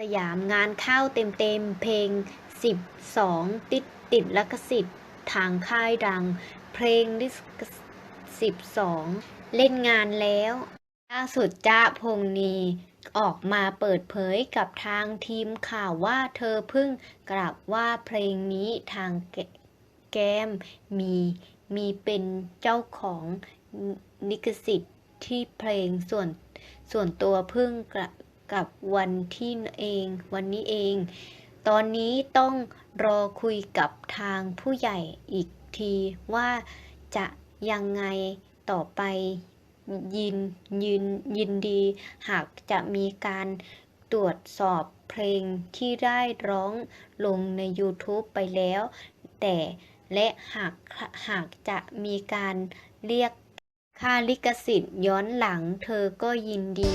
สยามงานเข้าเต็มๆ เพลง 12 ติดติดลิขสิทธิ์ทางค่ายดัง เพลงลิสก์12 เล่นงานแล้ว ล่าสุดจ้าพงนีออกมาเปิดเผยกับทางทีมข่าวว่าเธอเพิ่งกลับว่าเพลงนี้ทางแก้มมีมีเป็นเจ้าของลิขสิทธิ์ที่เพลงส่วนส่วนตัวเพิ่งกลับ กับวันที่เองวันนี้เอง ตอนนี้ต้องรอคุยกับทางผู้ใหญ่อีกทีว่าจะยังไงต่อไปยินยินยินดี หากจะมีการตรวจสอบเพลงที่ได้ร้องลงใน YouTube ไปแล้ว แต่และหากหากจะมีการเรียกค่าลิขสิทธิ์ย้อนหลังเธอก็ยินดี